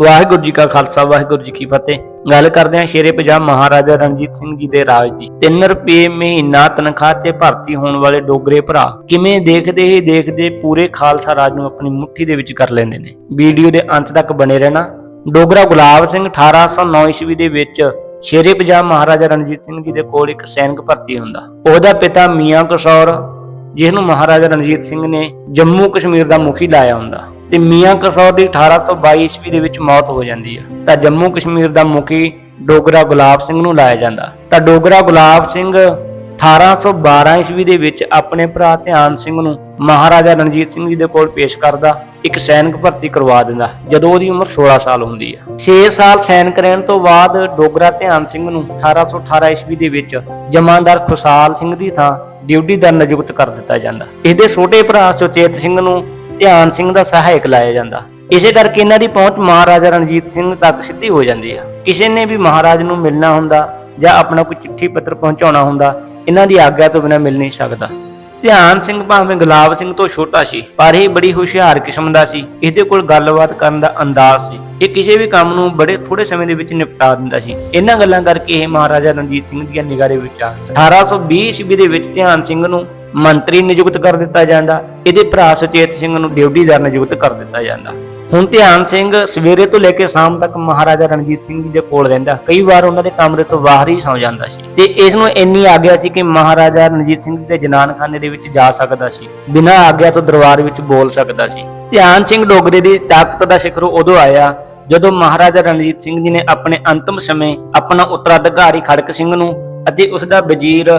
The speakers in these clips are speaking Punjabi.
ਵਾਹਿਗੁਰੂ ਜੀ ਕਾ ਖਾਲਸਾ, ਵਾਹਿਗੁਰੂ ਜੀ ਕੀ ਫਤਿਹ। ਗੱਲ ਕਰਦੇ ਹਾਂ ਸ਼ੇਰੇ ਪੰਜਾਬ ਮਹਾਰਾਜਾ ਰਣਜੀਤ ਸਿੰਘ ਜੀ ਦੇ ਰਾਜ ਦੀ। 3 ਰੁਪਏ ਮਹੀਨਾ ਤਨਖਾਹ ਤੇ ਭਰਤੀ ਹੋਣ ਵਾਲੇ ਡੋਗਰੇ ਭਰਾ ਕਿਵੇਂ ਦੇਖਦੇ ਹੀ ਦੇਖਦੇ ਪੂਰੇ ਖਾਲਸਾ ਰਾਜ ਨੂੰ ਆਪਣੀ ਮੁੱਠੀ ਦੇ ਵਿੱਚ ਕਰ ਲੈਂਦੇ ਨੇ। ਵੀਡੀਓ ਦੇ ਅੰਤ ਤੱਕ ਬਣੇ ਰਹਿਣਾ। ਡੋਗਰਾ ਗੁਲਾਬ ਸਿੰਘ 1809 ਈਸਵੀ ਦੇ ਵਿੱਚ ਸ਼ੇਰੇ ਪੰਜਾਬ ਮਹਾਰਾਜਾ ਰਣਜੀਤ ਸਿੰਘ ਜੀ ਦੇ ਕੋਲ ਇੱਕ ਸੈਨਿਕ ਭਰਤੀ ਹੁੰਦਾ। ਉਹਦਾ ਪਿਤਾ ਮੀਆਂ ਕਸੌਰ, ਜਿਸ ਨੂੰ ਮਹਾਰਾਜਾ ਰਣਜੀਤ ਸਿੰਘ ਨੇ ਜੰਮੂ ਕਸ਼ਮੀਰ ਦਾ ਮੁਖੀ ਲਾਇਆ ਹੁੰਦਾ। ਤੇ ਮੀਆਂ ਕਸੌਰ ਦੀ 1822 ਈਸਵੀ ਦੇ ਵਿੱਚ ਮੌਤ ਹੋ ਜਾਂਦੀ ਹੈ ਤਾਂ ਜੰਮੂ ਕਸ਼ਮੀਰ ਦਾ ਮੁਖੀ ਡੋਗਰਾ ਗੁਲਾਬ ਸਿੰਘ ਨੂੰ ਲਾਇਆ ਜਾਂਦਾ। ਤਾਂ ਡੋਗਰਾ ਗੁਲਾਬ ਸਿੰਘ 1812 ਈਸਵੀ ਦੇ ਵਿੱਚ ਆਪਣੇ ਭਰਾ ਧਿਆਨ ਸਿੰਘ ਨੂੰ ਮਹਾਰਾਜਾ ਰਣਜੀਤ ਸਿੰਘ ਜੀ ਦੇ ਕੋਲ ਪੇਸ਼ ਕਰਦਾ, ਇੱਕ ਸੈਨਿਕ ਭਰਤੀ ਕਰਵਾ ਦਿੰਦਾ, ਜਦੋਂ ਉਹਦੀ ਉਮਰ 16 ਸਾਲ ਹੁੰਦੀ ਹੈ 6 ਸਾਲ ਸੈਨਿਕ ਰਹਿਣ ਤੋਂ ਬਾਅਦ ਡੋਗਰਾ ਧਿਆਨ ਸਿੰਘ ਨੂੰ 1818 ਈਸਵੀ ਦੇ ਵਿੱਚ ਜਮਾਂਦਾਰ ਖੁਸ਼ਾਲ ਸਿੰਘ ਦੀ ਥਾਂ ਡਿਊਟੀ ਦਾ ਨਿਯੁਕਤ ਕਰ ਦਿੱਤਾ ਜਾਂਦਾ। ਇਹਦੇ ਛੋਟੇ ਭਰਾ ਸੁਚੇਤ ਸਿੰਘ ਨੂੰ ਧਿਆਨ ਸਿੰਘ ਦਾ ਸਹਾਇਕ ਲਾਇਆ ਜਾਂਦਾ। ਇਸੇ ਕਰਕੇ ਇਹਨਾਂ ਦੀ ਪਹੁੰਚ ਮਹਾਰਾਜਾ ਰਣਜੀਤ ਸਿੰਘ ਤੱਕ ਸਿੱਧੀ ਹੋ ਜਾਂਦੀ ਆ। ਕਿਸੇ ਨੇ ਵੀ ਮਹਾਰਾਜ ਨੂੰ ਮਿਲਣਾ ਹੁੰਦਾ ਜਾਂ ਆਪਣਾ ਕੋਈ ਚਿੱਠੀ ਪੱਤਰ ਪਹੁੰਚਾਉਣਾ ਹੁੰਦਾ, ਇਹਨਾਂ ਦੀ ਆਗਿਆ ਤੋਂ ਬਿਨਾਂ ਮਿਲ ਨਹੀਂ ਸਕਦਾ। ਧਿਆਨ ਸਿੰਘ ਭਾਵੇਂ ਗੁਲਾਬ ਸਿੰਘ ਤੋਂ ਛੋਟਾ ਸੀ, ਪਰ ਇਹ ਬੜੀ ਹੁਸ਼ਿਆਰ ਕਿਸਮ ਦਾ ਸੀ। ਇਹਦੇ ਕੋਲ ਗੱਲਬਾਤ ਕਰਨ ਦਾ ਅੰਦਾਜ਼ ਸੀ। ਇਹ ਕਿਸੇ ਵੀ ਕੰਮ ਨੂੰ ਬੜੇ ਥੋੜੇ ਸਮੇਂ ਦੇ ਵਿੱਚ ਨਿਪਟਾ ਦਿੰਦਾ ਸੀ। ਇਹਨਾਂ ਗੱਲਾਂ ਕਰਕੇ ਇਹ ਮਹਾਰਾਜਾ ਰਣਜੀਤ ਸਿੰਘ ਦੀਆਂ ਨਿਗਾਹ ਦੇ ਵਿੱਚ ਆ ਗਿਆ 1820 ਈਸਵੀ ਦੇ ਵਿੱਚ ਧਿਆਨ ਸਿੰਘ ਨੂੰ ਮੰਤਰੀ ਨਿਯੁਕਤ ਕਰ ਦਿੱਤਾ ਜਾਂਦਾ, ਇਹਦੇ ਭਰਾ ਸੁਚੇਤ ਸਿੰਘ ਨੂੰ ਡਿਊਟੀਦਾਰ ਨਿਯੁਕਤ ਕਰ ਦਿੱਤਾ ਜਾਂਦਾ। ਹੁਣ ਧਿਆਨ ਸਿੰਘ ਸਵੇਰੇ ਤੋਂ ਲੈ ਕੇ ਸ਼ਾਮ ਤੱਕ ਮਹਾਰਾਜਾ ਰਣਜੀਤ ਸਿੰਘ ਜੀ ਦੇ ਕੋਲ ਰਹਿੰਦਾ। ਕਈ ਵਾਰ ਉਹਨਾਂ ਦੇ ਕਮਰੇ ਤੋਂ ਬਾਹਰ ਹੀ ਸੌ ਜਾਂਦਾ ਸੀ। ਤੇ ਇਸ ਨੂੰ ਇੰਨੀ ਆਗਿਆ ਸੀ ਕਿ ਮਹਾਰਾਜਾ ਰਣਜੀਤ ਸਿੰਘ ਜੀ ਦੇ ਜਨਾਨਖਾਨੇ ਦੇ ਵਿੱਚ ਜਾ ਸਕਦਾ ਸੀ। ਬਿਨਾਂ ਆਗਿਆ ਤੋਂ ਦਰਬਾਰ ਵਿੱਚ ਬੋਲ ਸਕਦਾ ਸੀ। ਧਿਆਨ ਸਿੰਘ ਡੋਗਰੇ ਦੀ ਤਾਕਤ ਦਾ ਸਿਖਰ ਉਦੋਂ ਆਇਆ, ਜਦੋਂ ਮਹਾਰਾਜਾ ਰਣਜੀਤ ਸਿੰਘ ਜੀ ਨੇ ਆਪਣੇ ਅੰਤਮ ਸਮੇਂ ਆਪਣਾ ਉੱਤਰਾਧਿਕਾਰੀ ਖੜਕ ਸਿੰਘ ਨੂੰ ਅਤੇ ਉਸ ਦਾ ਵਜ਼ੀਰ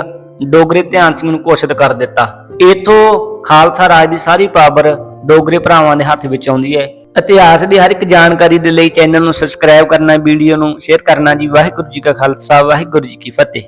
ਡੋਗਰੇ ਧਿਆਨ ਸਿੰਘ ਨੂੰ ਘੋਸ਼ਿਤ ਕਰ ਦਿੱਤਾ। ਇਥੋਂ ਖਾਲਸਾ ਰਾਜ ਦੀ ਸਾਰੀ ਪਾਵਰ ਡੋਗਰੇ ਭਰਾਵਾਂ ਦੇ ਹੱਥ ਵਿੱਚ ਆਉਂਦੀ ਹੈ। ਇਤਿਹਾਸ ਦੀ ਹਰ ਇੱਕ ਜਾਣਕਾਰੀ ਦੇ ਲਈ ਚੈਨਲ ਨੂੰ ਸਬਸਕ੍ਰਾਈਬ ਕਰਨਾ ਵੀਡੀਓ ਨੂੰ ਸ਼ੇਅਰ ਕਰਨਾ ਜੀ। ਵਾਹਿਗੁਰੂ ਜੀ ਕਾ ਖਾਲਸਾ, ਵਾਹਿਗੁਰੂ ਜੀ ਕੀ ਫਤਿਹ।